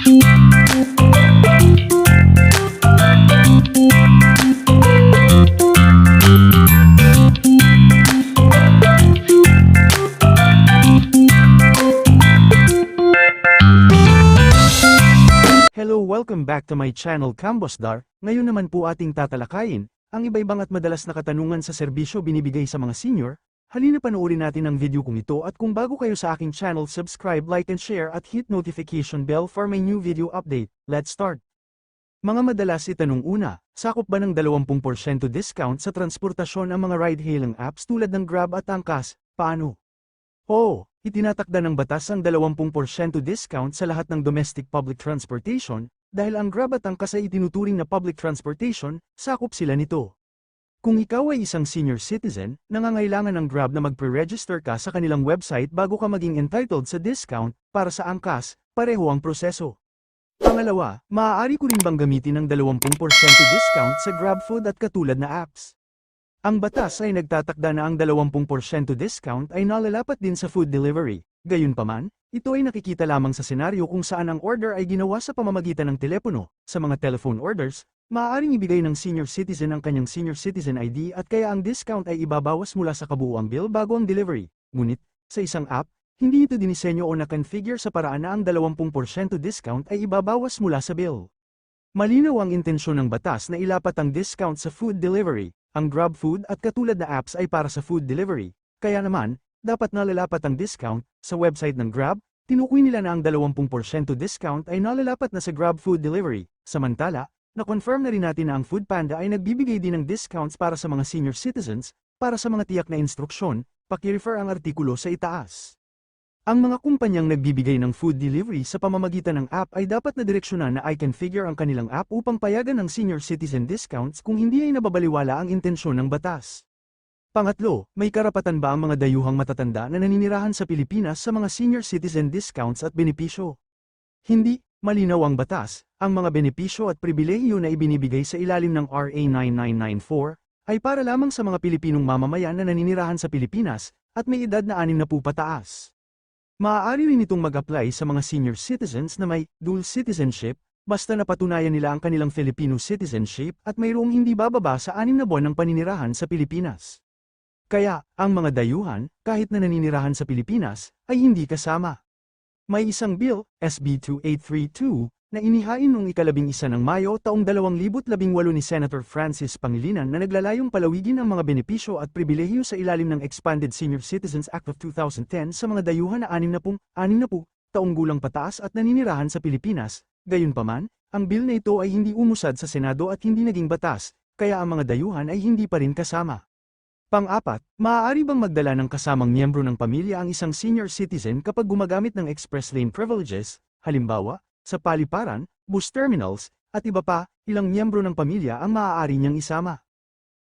Hello, welcome back to my channel Cambosdar. Ngayon naman po ating tatalakayin ang iba-ibang at madalas na katanungan sa serbisyo binibigay sa mga senior. Halina panoorin natin ang video kong ito at kung bago kayo sa aking channel subscribe, like and share at hit notification bell for my new video update. Let's start! Mga madalas itanong una, sakop ba ng 20% discount sa transportasyon ang mga ride-hailing apps tulad ng Grab at Angkas? Paano? Oo, itinatakda ng batas ang 20% discount sa lahat ng domestic public transportation, dahil ang Grab at Angkas ay itinuturing na public transportation, sakop sila nito. Kung ikaw ay isang senior citizen, nangangailangan ng Grab na magpre-register ka sa kanilang website bago ka maging entitled sa discount, para sa Angkas, pareho ang proseso. Pangalawa, maaari ko rin bang gamitin ang 20% discount sa GrabFood at katulad na apps? Ang batas ay nagtatakda na ang 20% discount ay nalalapat din sa food delivery. Gayunpaman, ito ay nakikita lamang sa senaryo kung saan ang order ay ginawa sa pamamagitan ng telepono. Sa mga telephone orders, maaaring ibigay ng senior citizen ang kanyang senior citizen ID at kaya ang discount ay ibabawas mula sa kabuuang bill bago ang delivery. Ngunit, sa isang app, hindi ito dinisenyo o na-configure sa paraan na ang 20% discount ay ibabawas mula sa bill. Malinaw ang intensyon ng batas na ilapat ang discount sa food delivery, ang GrabFood at katulad na apps ay para sa food delivery, kaya naman, dapat nalalapat ang discount, sa website ng Grab, tinukoy nila na ang 20% discount ay nalalapat na sa GrabFood delivery, samantala, na-confirm na rin natin na ang Foodpanda ay nagbibigay din ng discounts para sa mga senior citizens, para sa mga tiyak na instruksyon, paki-refer ang artikulo sa itaas. Ang mga kumpanyang nagbibigay ng food delivery sa pamamagitan ng app ay dapat na direksyonan na i-configure ang kanilang app upang payagan ng senior citizen discounts kung hindi ay nababaliwala ang intensyon ng batas. Pangatlo, may karapatan ba ang mga dayuhang matatanda na naninirahan sa Pilipinas sa mga senior citizen discounts at benepisyo? Hindi, malinaw ang batas, ang mga benepisyo at pribilehiyo na ibinibigay sa ilalim ng RA 9994 ay para lamang sa mga Pilipinong mamamayan na naninirahan sa Pilipinas at may edad na 60 pataas. Maaari rin itong mag-apply sa mga senior citizens na may dual citizenship, basta napatunayan nila ang kanilang Filipino citizenship at mayroong hindi bababa sa anim na buwan ng paninirahan sa Pilipinas. Kaya, ang mga dayuhan, kahit na naninirahan sa Pilipinas, ay hindi kasama. May isang bill, SB 2832, na inihain noong ikalabing isa ng Mayo taong 2018 ni Senator Francis Pangilinan na naglalayong palawigin ang mga benepisyo at pribilehiyo sa ilalim ng Expanded Senior Citizens Act of 2010 sa mga dayuhan na 60, 60 taong gulang pataas at naninirahan sa Pilipinas. Gayunpaman, ang bill na ito ay hindi umusad sa Senado at hindi naging batas, kaya ang mga dayuhan ay hindi pa rin kasama. Pang-apat, maaari bang magdala ng kasamang miyembro ng pamilya ang isang senior citizen kapag gumagamit ng express lane privileges, halimbawa, sa paliparan, bus terminals, at iba pa, ilang miyembro ng pamilya ang maaari niyang isama.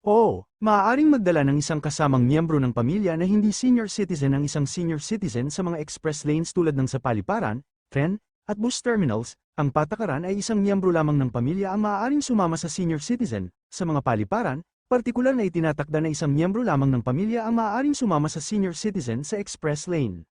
Oo, maaaring magdala ng isang kasamang miyembro ng pamilya na hindi senior citizen ang isang senior citizen sa mga express lanes tulad ng sa paliparan, tren, at bus terminals, ang patakaran ay isang miyembro lamang ng pamilya ang maaaring sumama sa senior citizen, sa mga paliparan, partikular na itinatakda na isang miyembro lamang ng pamilya ang maaaring sumama sa senior citizen sa express lane.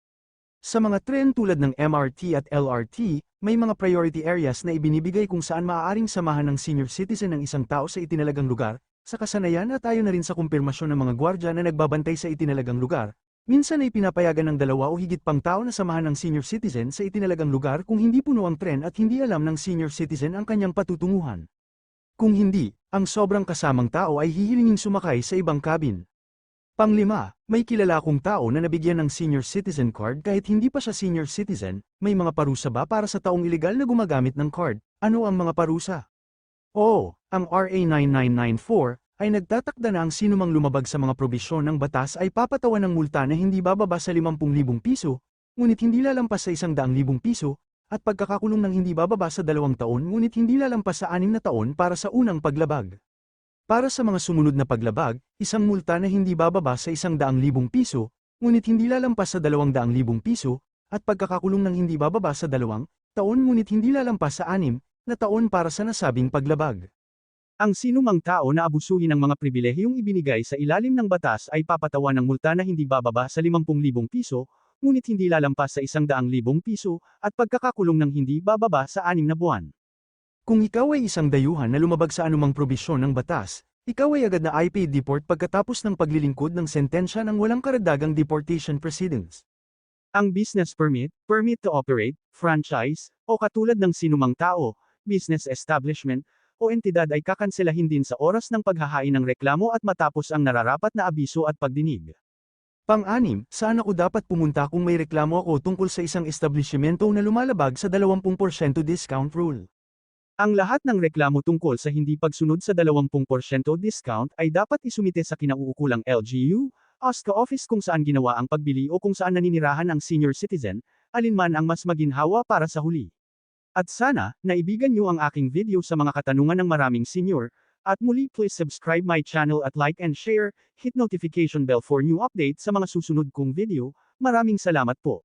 Sa mga tren tulad ng MRT at LRT, may mga priority areas na ibinibigay kung saan maaaring samahan ng senior citizen ng isang tao sa itinalagang lugar, sa kasanayan at ayon na rin sa kumpirmasyon ng mga gwardya na nagbabantay sa itinalagang lugar, minsan ay pinapayagan ng dalawa o higit pang tao na samahan ng senior citizen sa itinalagang lugar kung hindi puno ang tren at hindi alam ng senior citizen ang kanyang patutunguhan. Kung hindi, ang sobrang kasamang tao ay hihilingin sumakay sa ibang cabin. Panglima, may kilala kong tao na nabigyan ng senior citizen card kahit hindi pa siya senior citizen, may mga parusa ba para sa taong ilegal na gumagamit ng card? Ano ang mga parusa? Oo, ang RA 9994 ay nagtatakda na ang sinumang lumabag sa mga probisyon ng batas ay papatawan ng multa na hindi bababa sa 50,000 piso, ngunit hindi lalampas sa 100,000 piso, at pagkakakulong ng hindi bababa sa dalawang taon ngunit hindi lalampas sa anim na taon para sa unang paglabag. Para sa mga sumunod na paglabag, isang multa na hindi bababa sa 100,000 piso, ngunit hindi lalampas sa 200,000 piso, at pagkakakulong ng hindi bababa sa dalawang taon ngunit hindi lalampas sa anim na taon para sa nasabing paglabag. Ang sinumang tao na abusuhin ng mga pribilehiyong ibinigay sa ilalim ng batas ay papatawan ng multa na hindi bababa sa 50,000 piso, ngunit hindi lalampas sa isang daang libong piso, at pagkakakulong ng hindi bababa sa anim na buwan. Kung ikaw ay isang dayuhan na lumabag sa anumang probisyon ng batas, ikaw ay agad na IP deport pagkatapos ng paglilingkod ng sentensya ng walang karagdagang deportation proceedings. Ang business permit, permit to operate, franchise, o katulad ng sinumang tao, business establishment, o entidad ay kakanselahin din sa oras ng paghahain ng reklamo at matapos ang nararapat na abiso at pagdinig. Pang-anim, saan ako dapat pumunta kung may reklamo ako tungkol sa isang establishmento na lumalabag sa 20% discount rule? Ang lahat ng reklamo tungkol sa hindi pagsunod sa 20% discount ay dapat isumite sa kinauukulang LGU, OSCA office kung saan ginawa ang pagbili o kung saan naninirahan ang senior citizen, alinman ang mas maginhawa para sa huli. At sana, naibigan niyo ang aking video sa mga katanungan ng maraming senior, at muli please subscribe my channel at like and share, hit notification bell for new update sa mga susunod kong video, maraming salamat po.